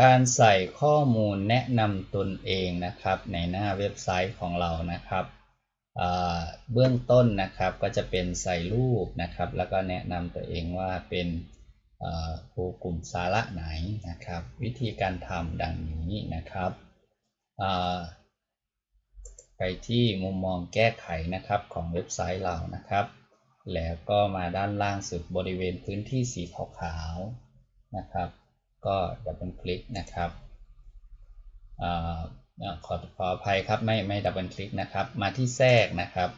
การใส่ข้อมูลแนะนำตนเองนะครับ ในหน้าเว็บไซต์ของเรานะครับเบื้องต้นนะครับก็จะเป็นใส่รูปนะครับ แล้วก็แนะนำตัวเองว่าเป็นอ่าครูกลุ่มสาระไหนนะครับ วิธีการทำดังนี้นะครับไปที่มุมมองแก้ไขนะครับของเว็บไซต์เรานะครับ แล้วก็มาด้านล่างสุดบริเวณพื้นที่สีขาวๆนะครับ ก็ดับเบิลคลิกนะครับอาขอขออภัยครับไม่ไม่ดับเบิลคลิกนะครับ มาที่แทรกนะครับ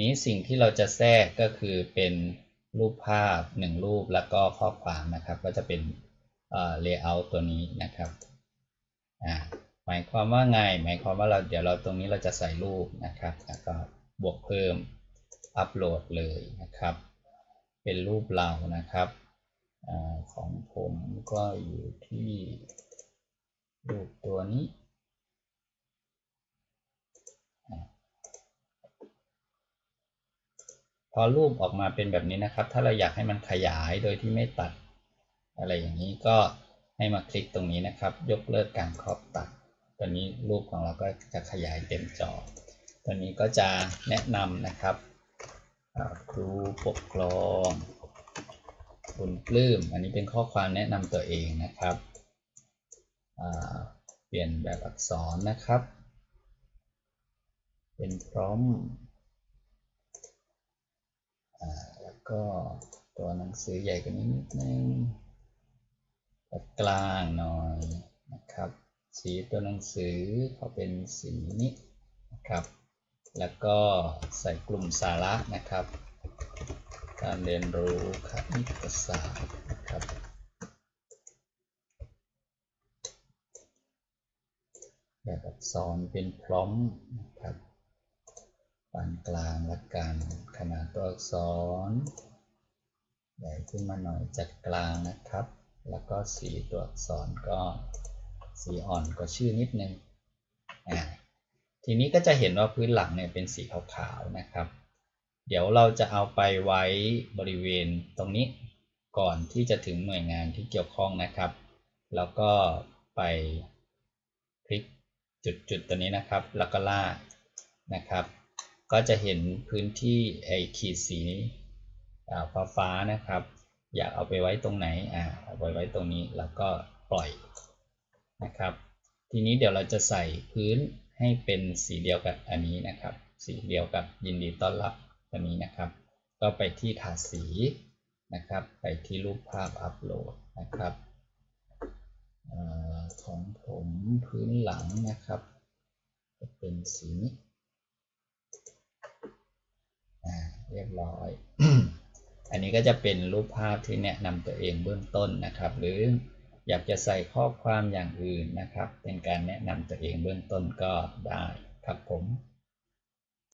นี้สิ่งที่เราจะแทรกก็คือเป็นรูปภาพ 1 รูปแล้วก็ข้อความนะครับ ก็จะเป็นเอ่อ layout ตัวนี้นะครับหมายความว่าไง หมายความว่าเราเดี๋ยวเราตรงนี้เราจะใส่รูปนะครับแล้วก็บวกเพิ่มอัปโหลดเลยนะครับ เป็นรูปเรานะครับ อของผมก็อยู่ที่รูปตัวนี้ พอรูปออกมาเป็นแบบนี้นะครับ ถ้าเราอยากให้มันขยายโดยที่ไม่ตัด อะไรอย่างนี้ก็ให้มาคลิกตรงนี้นะครับ ยกเลิกการครอบตัดตัวนี้รูปของเราก็จะขยายเต็มจอตัวนี้ก็จะแนะนำนะครับครูปกครอง คุณปลื้ม อันนี้เป็นข้อความแนะนำตัวเองนะครับ เปลี่ยนแบบอักษรนะครับ เป็นพร้อมอแล้วก็ตัวหนังสือใหญ่กว่านี้นิดนึงกลางหน่อยนะครับ สีตัวหนังสือเขาเป็นสีนี้นะครับ แล้วก็ใส่กลุ่มสาระนะครับ การเรียนรู้คณิตศาสตร์นะครับ แบบอักษรเป็นพร้อมนะครับปานกลางละกันขนาดตัวอักษร ใหญ่ขึ้นมาหน่อยจัดกลางนะครับ แล้วก็สีตัวอักษรก็สีอ่อนกว่าชื่อนิดนึงอ่าทีนี้ก็จะเห็นว่าพื้นหลังเนี่ยเป็นสีขาวๆนะครับ เดี๋ยวเราจะเอาไปไว้บริเวณตรงนี้ก่อนที่จะถึงหน่วยงานที่เกี่ยวข้องนะครับ แล้วก็ไปคลิกจุดๆตัวนี้นะครับ แล้วก็ลากนะครับ ก็จะเห็นพื้นที่ไอ้ขีดสีฟ้าฟ้านะครับ อยากเอาไปไว้ตรงไหนอ่าเอาไปไว้ตรงนี้แล้วก็ปล่อยนะครับ ทีนี้เดี๋ยวเราจะใส่พื้นให้เป็นสีเดียวกับอันนี้นะครับ สีเดียวกับยินดีต้อนรับ ตัวนี้นะครับ ก็ไปที่ถาดสีนะครับ ไปที่รูปภาพอัปโหลดนะครับอของผมพื้นหลังนะครับจะเป็นสีนี้อ่าเรียบร้อย อันนี้ก็จะเป็นรูปภาพที่แนะนำตัวเองเบื้องต้นนะครับ หรืออยากจะใส่ข้อความอย่างอื่นนะครับ เป็นการแนะนำตัวเองเบื้องต้นก็ได้ครับผม